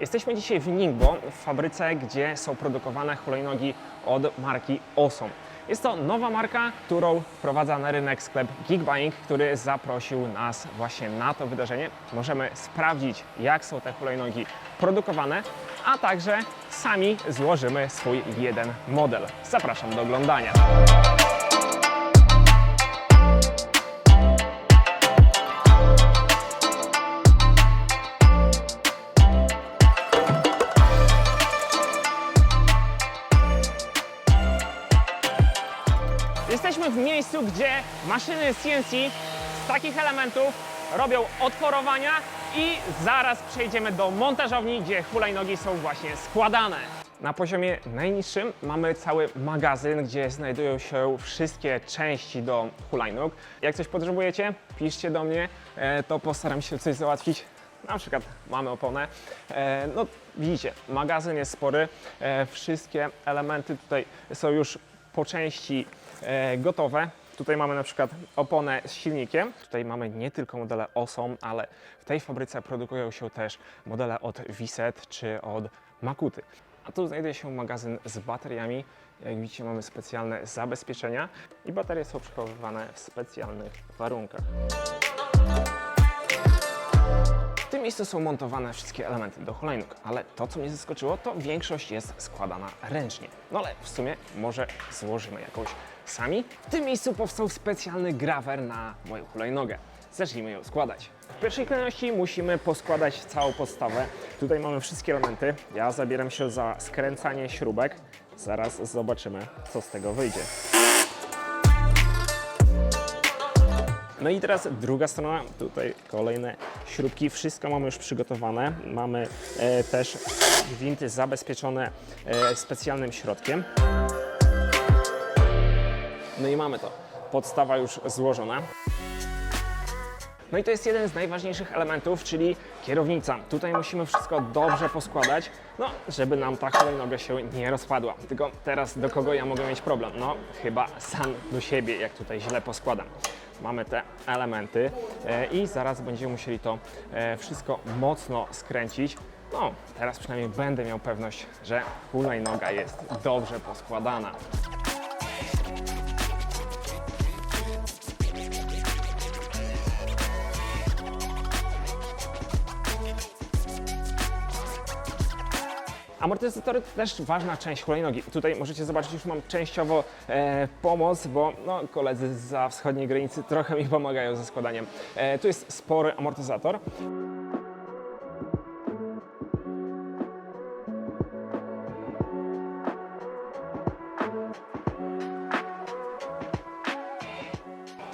Jesteśmy dzisiaj w Ningbo, w fabryce, gdzie są produkowane hulajnogi od marki Osom. Jest to nowa marka, którą wprowadza na rynek sklep Geekbuying, który zaprosił nas właśnie na to wydarzenie. Możemy sprawdzić, jak są te hulajnogi produkowane, a także sami złożymy swój jeden model. Zapraszam do oglądania. Miejscu, gdzie maszyny CNC z takich elementów robią otworowania i zaraz przejdziemy do montażowni, gdzie hulajnogi są właśnie składane. Na poziomie najniższym mamy cały magazyn, gdzie znajdują się wszystkie części do hulajnóg. Jak coś potrzebujecie, piszcie do mnie, e, to postaram się coś załatwić. Na przykład mamy oponę. E, No widzicie, magazyn jest spory. E, Wszystkie elementy tutaj są już po części gotowe. Tutaj mamy na przykład oponę z silnikiem. Tutaj mamy nie tylko modele OSOM, ale w tej fabryce produkują się też modele od Wiset czy od Makuty. A tu znajduje się magazyn z bateriami. Jak widzicie mamy specjalne zabezpieczenia i baterie są przechowywane w specjalnych warunkach. W tym miejscu są montowane wszystkie elementy do hulajnóg, ale to, co mnie zaskoczyło, to większość jest składana ręcznie. No ale w sumie może złożymy jakąś sami. W tym miejscu powstał specjalny grawer na moją hulajnogę. Zacznijmy ją składać. W pierwszej kolejności musimy poskładać całą podstawę. Tutaj mamy wszystkie elementy. Ja zabieram się za skręcanie śrubek. Zaraz zobaczymy, co z tego wyjdzie. No i teraz druga strona, tutaj kolejne śrubki, wszystko mamy już przygotowane. Mamy e, też gwinty zabezpieczone e, specjalnym środkiem. No i mamy to, podstawa już złożona. No i to jest jeden z najważniejszych elementów, czyli kierownica. Tutaj musimy wszystko dobrze poskładać, no, żeby nam ta hulajnoga się nie rozpadła. Tylko teraz do kogo ja mogę mieć problem? No, chyba sam do siebie, jak tutaj źle poskładam. Mamy te elementy e, i zaraz będziemy musieli to e, wszystko mocno skręcić. No, teraz przynajmniej będę miał pewność, że hulajnoga jest dobrze poskładana. Amortyzatory to też ważna część hulajnogi. Tutaj możecie zobaczyć, już mam częściowo e, pomoc, bo no, koledzy za wschodniej granicy trochę mi pomagają ze składaniem. E, tu jest spory amortyzator.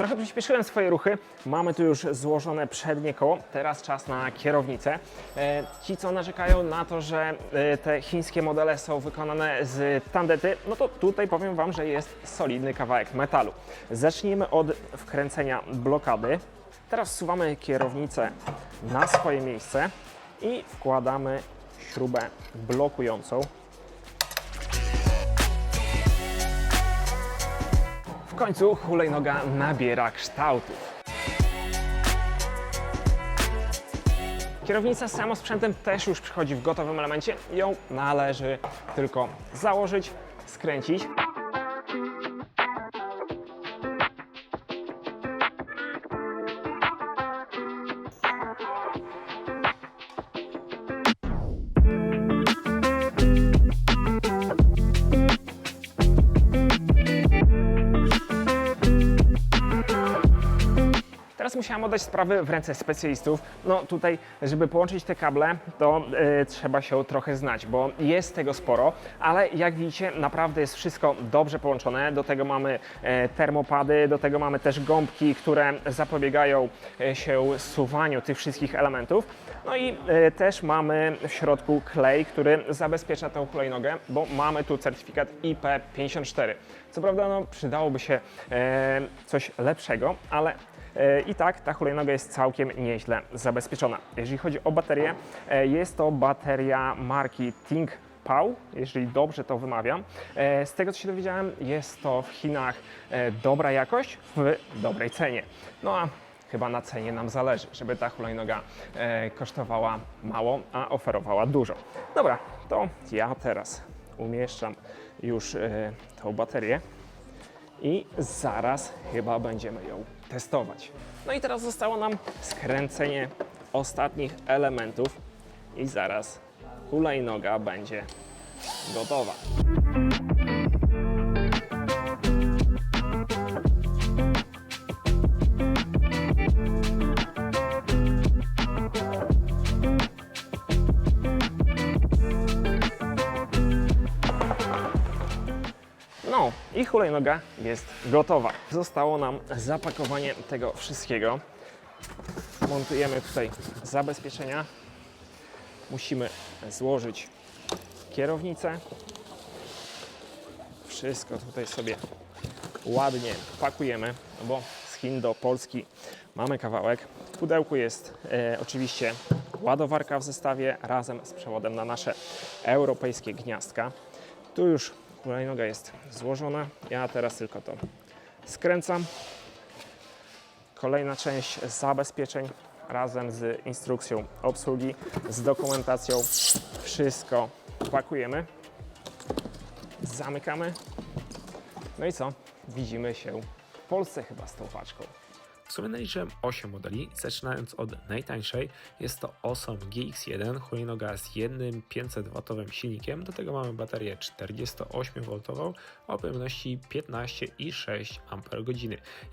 Trochę przyspieszyłem swoje ruchy. Mamy tu już złożone przednie koło. Teraz czas na kierownicę. E, Ci, co narzekają na to, że e, te chińskie modele są wykonane z tandety, no to tutaj powiem Wam, że jest solidny kawałek metalu. Zacznijmy od wkręcenia blokady. Teraz wsuwamy kierownicę na swoje miejsce i wkładamy śrubę blokującą. Końcu hulajnoga nabiera kształtów. Kierownica z samosprzętem też już przychodzi w gotowym elemencie. Ją należy tylko założyć, skręcić. Musiałam oddać sprawę w ręce specjalistów. No tutaj, żeby połączyć te kable, to e, trzeba się trochę znać, bo jest tego sporo, ale jak widzicie, naprawdę jest wszystko dobrze połączone. Do tego mamy e, termopady, do tego mamy też gąbki, które zapobiegają e, się suwaniu tych wszystkich elementów. No i też mamy w środku klej, który zabezpiecza tę hulajnogę, bo mamy tu certyfikat IP54. Co prawda, no, przydałoby się coś lepszego, ale I tak ta hulajnoga jest całkiem nieźle zabezpieczona. Jeżeli chodzi o baterię, e, jest to bateria marki Ting Pao, jeżeli dobrze to wymawiam. E, Z tego co się dowiedziałem, jest to w Chinach e, dobra jakość w dobrej cenie. No a chyba na cenie nam zależy, żeby ta hulajnoga e, kosztowała mało, a oferowała dużo. Dobra, to ja teraz umieszczam już e, tą baterię i zaraz chyba będziemy ją testować. No i teraz zostało nam skręcenie ostatnich elementów i zaraz hulajnoga będzie gotowa. I hulajnoga jest gotowa. Zostało nam zapakowanie tego wszystkiego. Montujemy tutaj zabezpieczenia. Musimy złożyć kierownicę. Wszystko tutaj sobie ładnie pakujemy, bo z Chin do Polski mamy kawałek. W pudełku jest e, oczywiście ładowarka w zestawie razem z przewodem na nasze europejskie gniazdka. Tu już hulajnoga jest złożona. Ja teraz tylko to skręcam. Kolejna część zabezpieczeń razem z instrukcją obsługi, z dokumentacją. Wszystko pakujemy, zamykamy. No i co? Widzimy się w Polsce chyba z tą paczką. W sumie naliczyłem 8 modeli, zaczynając od najtańszej. Jest to Osom GX1, hulajnoga z jednym 500W silnikiem. Do tego mamy baterię 48V o pojemności 15,6 Ah.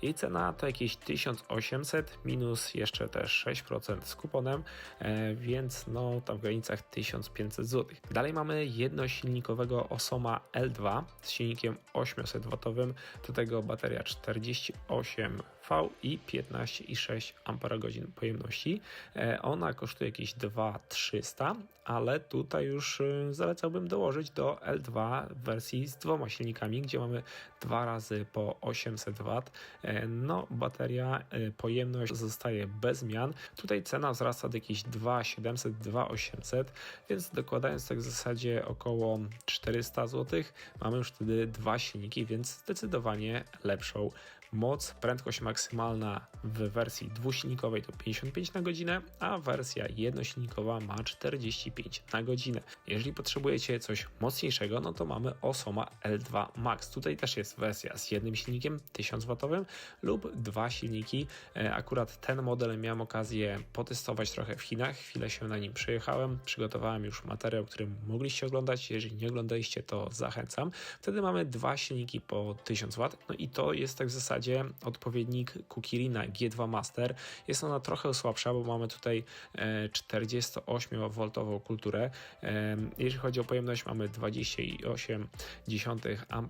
Jej cena to jakieś 1800 minus jeszcze też 6% z kuponem, e, więc no tam w granicach 1500 zł. Dalej mamy jednosilnikowego Osoma L2 z silnikiem 800W, do tego bateria 48V i 15,6 Ah pojemności. E, Ona kosztuje jakieś 2300, ale tutaj już e, zalecałbym dołożyć do L2 w wersji z dwoma silnikami, gdzie mamy dwa razy po 800 W. E, No, bateria, e, pojemność zostaje bez zmian. Tutaj cena wzrasta do jakieś 2700, 2800, więc dokładając tak w zasadzie około 400 zł, mamy już wtedy dwa silniki, więc zdecydowanie lepszą moc. Prędkość maksymalna w wersji dwusilnikowej to 55 na godzinę, a wersja jednosilnikowa ma 45 na godzinę. Jeżeli potrzebujecie coś mocniejszego, no to mamy Osoma L2 Max. Tutaj też jest wersja z jednym silnikiem 1000W lub dwa silniki. E, Akurat ten model miałem okazję potestować trochę w Chinach. Chwilę się na nim przejechałem. Przygotowałem już materiał, który mogliście oglądać. Jeżeli nie oglądaliście, to zachęcam. Wtedy mamy dwa silniki po 1000W. No i to jest tak w zasadzie odpowiednik Kukirina G2 Master. Jest ona trochę słabsza, bo mamy tutaj e, 48V kulturę. E, Jeżeli chodzi o pojemność, mamy 20,8 Ah,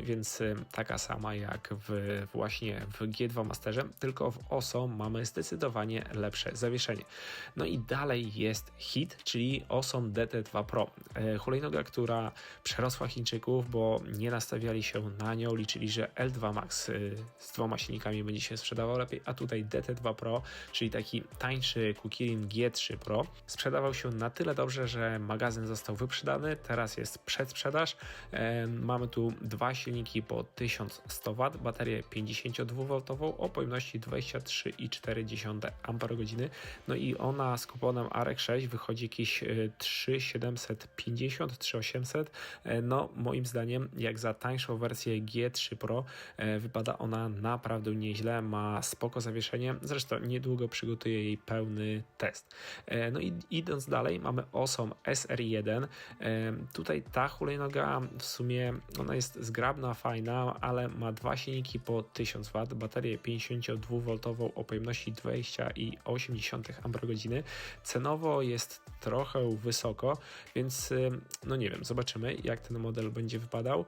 więc e, taka sama jak w właśnie w G2 Masterze, tylko w OSO mamy zdecydowanie lepsze zawieszenie. No i dalej jest hit, czyli Osom DT2 Pro. E, Hulajnoga, która przerosła Chińczyków, bo nie nastawiali się na nią, liczyli, że L2 Max e, z dwoma silnikami będzie się sprzedawał lepiej, a tutaj DT2 Pro, czyli taki tańszy Kukirin G3 Pro, sprzedawał się na tyle dobrze, że magazyn został wyprzedany, teraz jest przedsprzedaż. E, Mamy tu dwa silniki po 1100 W, baterię 52V o pojemności 23,4 Ah, no i ona z kuponem AREK6 wychodzi jakieś e, 3750, 3800. E, No, moim zdaniem, jak za tańszą wersję G3 Pro, e, wypada ona naprawdę nieźle, ma spoko zawieszenie. Zresztą niedługo przygotuję jej pełny test. E, No i idąc dalej, mamy Osom SR1. E, Tutaj ta hulajnoga w sumie ona jest zgrabna, fajna, ale ma dwa silniki po 1000 W, baterię 52V o pojemności 20,8 Ah. Cenowo jest trochę wysoko, więc y, no nie wiem, zobaczymy jak ten model będzie wypadał.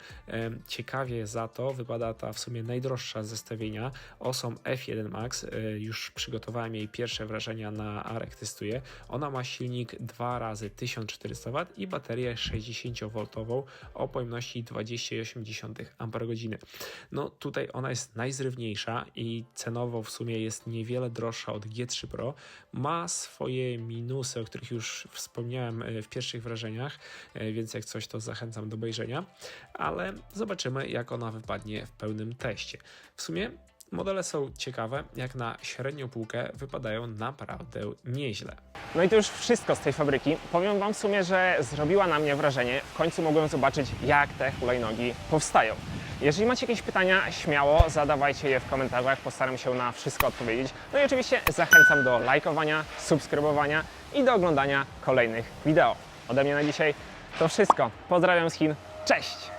Ciekawie za to wypada ta w sumie najdroższa z zestawienia Osom F1 Max. Y, Już przygotowałem jej pierwsze wrażenia na AREK testuję. Ona ma silnik 2 razy 1400 W i baterię 60V o pojemności 20,8 Ah. No tutaj ona jest najzrywniejsza i cenowo w sumie jest niewiele droższa od G3 Pro. Ma swoje minusy, o których już wspomniałem e, w pierwszych wrażeniach, e, więc jak coś to zachęcam do obejrzenia, ale zobaczymy jak ona wypadnie w pełnym teście. W sumie Modele są ciekawe, jak na średnią półkę wypadają naprawdę nieźle. No i to już wszystko z tej fabryki. Powiem Wam w sumie, że zrobiła na mnie wrażenie. W końcu mogłem zobaczyć, jak te hulajnogi powstają. Jeżeli macie jakieś pytania, śmiało zadawajcie je w komentarzach, postaram się na wszystko odpowiedzieć. No i oczywiście zachęcam do lajkowania, subskrybowania i do oglądania kolejnych wideo. Ode mnie na dzisiaj to wszystko. Pozdrawiam z Chin. Cześć!